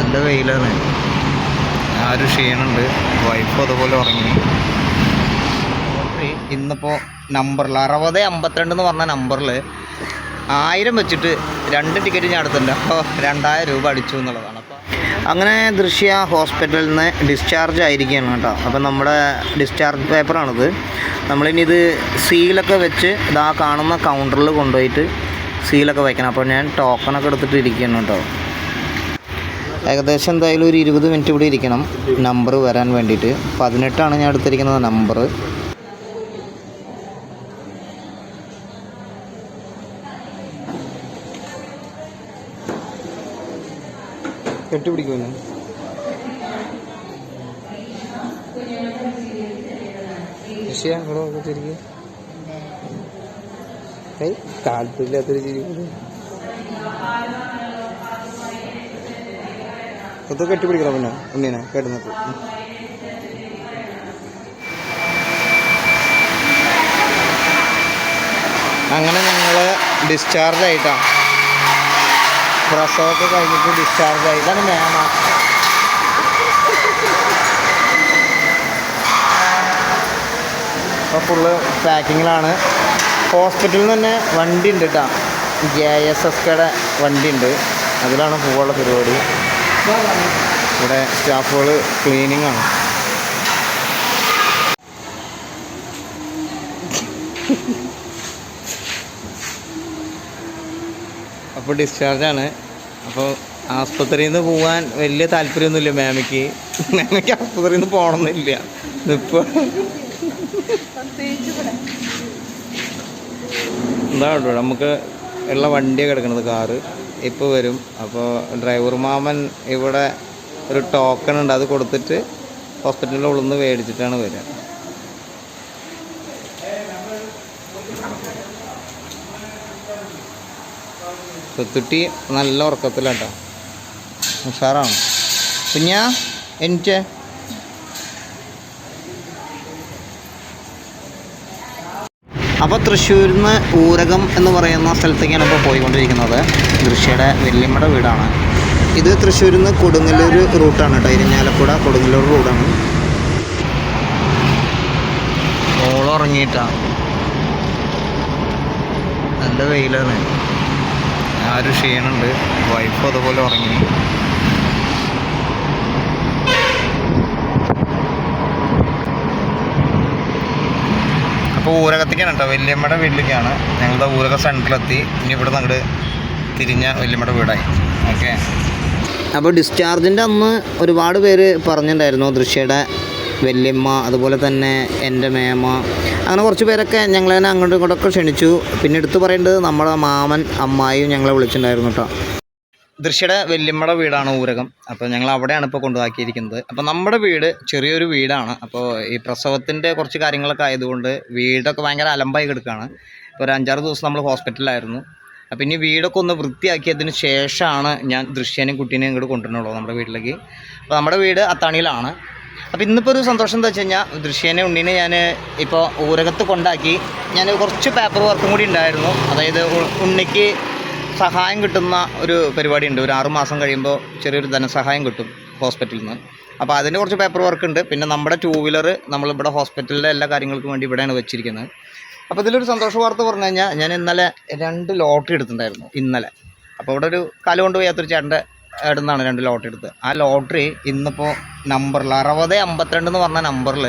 നല്ല വെയിലാണ്. ആ ഒരു ക്ഷീണുണ്ട്. വൈഫ് അതുപോലെ ഉറങ്ങി. ഇന്നിപ്പോൾ നമ്പറിൽ അറുപത് അമ്പത്തിരണ്ട് എന്ന് പറഞ്ഞ നമ്പറിൽ ആയിരം വെച്ചിട്ട് രണ്ട് ടിക്കറ്റ് ഞാൻ എടുത്തിട്ടുണ്ട്. അപ്പോൾ രണ്ടായിരം രൂപ അടിച്ചു എന്നുള്ളതാണ്. അപ്പോൾ അങ്ങനെ ദൃശ്യ ഹോസ്പിറ്റലിൽ നിന്ന് ഡിസ്ചാർജ് ആയിരിക്കുകയാണ് കേട്ടോ. അപ്പോൾ നമ്മുടെ ഡിസ്ചാർജ് പേപ്പറാണിത് നമ്മളിനി ഇത് സീലൊക്കെ വെച്ച് ഇതാ കാണുന്ന കൗണ്ടറിൽ കൊണ്ടുപോയിട്ട് സീലൊക്കെ വയ്ക്കണം അപ്പോൾ ഞാൻ ടോക്കണൊക്കെ എടുത്തിട്ട് ഇരിക്കുകയാണ് കേട്ടോ. ഏകദേശം എന്തായാലും ഒരു ഇരുപത് മിനിറ്റ് ഇവിടെ ഇരിക്കണം. നമ്പർ വരാൻ വേണ്ടിയിട്ട്. പതിനെട്ടാണ് ഞാൻ എടുത്തിരിക്കുന്നത് നമ്പർ കെട്ടിപ്പിടിക്കുന്നു ഏയ് താല്പര്യമില്ലാത്തൊരു ചിരി. ഇത് കെട്ടിപ്പിടിക്കണം പിന്നെ ഉണ്ണീനെ കേട്ടുന്നത് അങ്ങനെ ഞങ്ങൾ ഡിസ്ചാർജ് ആയിട്ടാണ് പ്രസവമൊക്കെ കഴിഞ്ഞിട്ട് ഡിസ്ചാർജ് ആയി ഇതാണ് മേമ അപ്പോൾ ഫുള്ള് പാക്കിങ്ങിലാണ് ഹോസ്പിറ്റലിൽ നിന്ന് തന്നെ വണ്ടി ഉണ്ട് കേട്ടോ ജെ എസ് എസ് കെയുടെ വണ്ടി ഉണ്ട് അതിലാണ് പോകാനുള്ള പരിപാടി. ഇവിടെ സ്റ്റാഫുകൾ ക്ലീനിങ് ആണ്. അപ്പോൾ ഡിസ്ചാർജാണ് അപ്പോൾ ആസ്പത്രിയിൽ നിന്ന് പോകാൻ വലിയ താല്പര്യമൊന്നുമില്ല മാമിക്ക്. മാമിക്ക് ആസ്പത്രിയിൽ നിന്ന് പോകണമെന്നില്ല. ഇപ്പോൾ എന്താ കേട്ടോ നമുക്ക് ഉള്ള വണ്ടിയാണ് കിടക്കുന്നത് കാറ്. ഇപ്പോൾ വരും. അപ്പോൾ ഡ്രൈവർ മാമൻ ഇവിടെ ഒരു ടോക്കൺ ഉണ്ട് അത് കൊടുത്തിട്ട് ഹോസ്പിറ്റലിന്റെ ഉള്ളിൽ മേടിച്ചിട്ടാണ് വരിക കൊത്തുട്ടി നല്ല ഉറക്കത്തിലാട്ടോ. ഉഷാറാണ്? കുഞ്ഞാ എനിക്ക് അപ്പോൾ തൃശ്ശൂരിൽ നിന്ന് ഊരകം എന്ന് പറയുന്ന സ്ഥലത്തേക്കാണ് ഇപ്പോൾ പോയിക്കൊണ്ടിരിക്കുന്നത്. ദൃശ്യയുടെ വെല്ലിമട വീടാണ്. ഇത് തൃശ്ശൂരിൽ നിന്ന് കൊടുങ്ങല്ലൂർ റൂട്ടാണ് കേട്ടോ. ഇരിഞ്ഞാലക്കുട കൊടുങ്ങല്ലൂർ റൂട്ടാണ്. ഉറങ്ങിയിട്ടാണ് നല്ല വെയിലാണ്. ആ ഒരു ക്ഷീണുണ്ട്. വൈഫ് അതുപോലെ ഉറങ്ങി. അപ്പോൾ ഊരകത്തേക്കാണ് കേട്ടോ വല്യമ്മയുടെ വീട്ടിലേക്കാണ്. ഞങ്ങളുടെ ഊരക സെന്ററിലെത്തി ഇനി ഇവിടെ അങ്ങോട്ട് തിരിഞ്ഞ വല്യമ്മയുടെ വീടായി. ഓക്കെ അപ്പോൾ ഡിസ്ചാർജിന്റെ അന്ന് ഒരുപാട് പേര് പറഞ്ഞിട്ടുണ്ടായിരുന്നു ദൃശ്യയുടെ വല്യമ്മ അതുപോലെ തന്നെ എന്റെ മേമ. അങ്ങനെ കുറച്ച് പേരൊക്കെ ഞങ്ങളെ അങ്ങോട്ടും ഇങ്ങോട്ടൊക്കെ ക്ഷണിച്ചു. പിന്നെ എടുത്തു പറയേണ്ടത് നമ്മുടെ മാമൻ അമ്മായിയും ഞങ്ങളെ വിളിച്ചിട്ടുണ്ടായിരുന്നു കേട്ടോ. ദൃശ്യയുടെ വല്യമ്മയുടെ വീടാണ് ഊരകം. അപ്പോൾ ഞങ്ങൾ അവിടെയാണ് ഇപ്പോൾ കൊണ്ടുവാക്കിയിരിക്കുന്നത് അപ്പോൾ നമ്മുടെ വീട് ചെറിയൊരു വീടാണ്. അപ്പോൾ ഈ പ്രസവത്തിന്റെ കുറച്ച് കാര്യങ്ങളൊക്കെ ആയതുകൊണ്ട് വീടൊക്കെ ഭയങ്കര അലമ്പായി കിടക്കുകയാണ്. ഇപ്പോൾ ഒരു അഞ്ചാറ് ദിവസം നമ്മൾ ഹോസ്പിറ്റലിലായിരുന്നു. അപ്പോൾ ഇനി വീടൊക്കെ ഒന്ന് വൃത്തിയാക്കിയതിന് ശേഷമാണ് ഞാൻ ദൃശ്യനെയും കുട്ടീനെയും ഇങ്ങോട്ട് കൊണ്ടുവരുന്നുള്ളൂ നമ്മുടെ വീട്ടിലേക്ക്. അപ്പോൾ നമ്മുടെ വീട് അത്താണിയിലാണ്. അപ്പോൾ ഇന്നിപ്പോൾ ഒരു സന്തോഷം എന്താ വെച്ച് കഴിഞ്ഞാൽ ദൃശ്യനെ ഉണ്ണീനെ ഞാൻ ഇപ്പോൾ ഊരകത്ത് കൊണ്ടാക്കി ഞാൻ കുറച്ച് പേപ്പർ വർക്കും കൂടി ഉണ്ടായിരുന്നു. അതായത് ഉണ്ണിക്ക് സഹായം കിട്ടുന്ന ഒരു പരിപാടിയുണ്ട്. ഒരു ആറുമാസം കഴിയുമ്പോൾ ചെറിയൊരു ധനസഹായം കിട്ടും ഹോസ്പിറ്റലിൽ നിന്ന്. അപ്പോൾ അതിന്റെ കുറച്ച് പേപ്പർ വർക്ക് ഉണ്ട്. പിന്നെ നമ്മുടെ ടൂ വീലർ നമ്മളിവിടെ ഹോസ്പിറ്റലിലെ എല്ലാ കാര്യങ്ങൾക്കും വേണ്ടി ഇവിടെയാണ് വെച്ചിരിക്കുന്നത്. അപ്പോൾ ഇതിലൊരു സന്തോഷ വാർത്ത പറഞ്ഞു കഴിഞ്ഞാൽ ഞാൻ ഇന്നലെ രണ്ട് ലോട്ടറി എടുത്തിട്ടുണ്ടായിരുന്നു ഇന്നലെ. അപ്പോൾ ഇവിടെ ഒരു കാൽ കൊണ്ട് വയ്യാത്തൊരു ചേട്ടന്റെ ഇടുന്നാണ് രണ്ട് ലോട്ടറി എടുത്തത്. ആ ലോട്ടറി ഇന്നിപ്പോൾ നമ്പറിൽ അറുപത് അമ്പത്തിരണ്ട് എന്ന് പറഞ്ഞ നമ്പറിൽ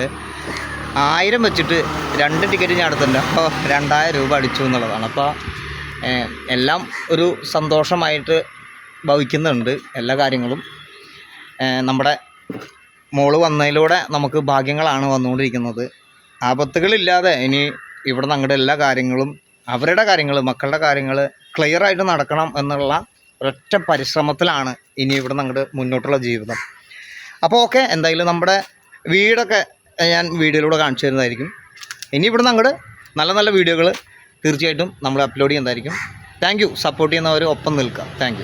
ആയിരം വെച്ചിട്ട് രണ്ട് ടിക്കറ്റ് ഞാൻ എടുത്തിട്ടുണ്ട്. അപ്പോൾ രണ്ടായിരം രൂപ അടിച്ചു എന്നുള്ളതാണ്. അപ്പോൾ എല്ലാം ഒരു സന്തോഷമായിട്ട് ഭവിക്കുന്നുണ്ട് എല്ലാ കാര്യങ്ങളും. നമ്മുടെ മോൾ വന്നതിലൂടെ നമുക്ക് ഭാഗ്യങ്ങളാണ് വന്നുകൊണ്ടിരിക്കുന്നത്. ആപത്തുകളില്ലാതെ ഇനി ഇവിടെ ഞങ്ങളുടെ എല്ലാ കാര്യങ്ങളും അവരുടെ കാര്യങ്ങൾ മക്കളുടെ കാര്യങ്ങൾ ക്ലിയർ ആയിട്ട് നടക്കണം എന്നുള്ള ഒരൊറ്റ പരിശ്രമത്തിലാണ് ഇനി ഇവിടെ ഞങ്ങളുടെ മുന്നോട്ടുള്ള ജീവിതം. അപ്പോൾ ഓക്കെ എന്തായാലും നമ്മുടെ വീടൊക്കെ ഞാൻ വീഡിയോയിലൂടെ കാണിച്ചു തരുന്നതായിരിക്കും. ഇനി ഇവിടെ അങ്ങോട്ട് നല്ല നല്ല വീഡിയോകൾ തീർച്ചയായിട്ടും നമ്മൾ അപ്ലോഡ് ചെയ്യുന്നതായിരിക്കും. താങ്ക് സപ്പോർട്ട് ചെയ്യുന്നവർ ഒപ്പം നിൽക്കുക. താങ്ക്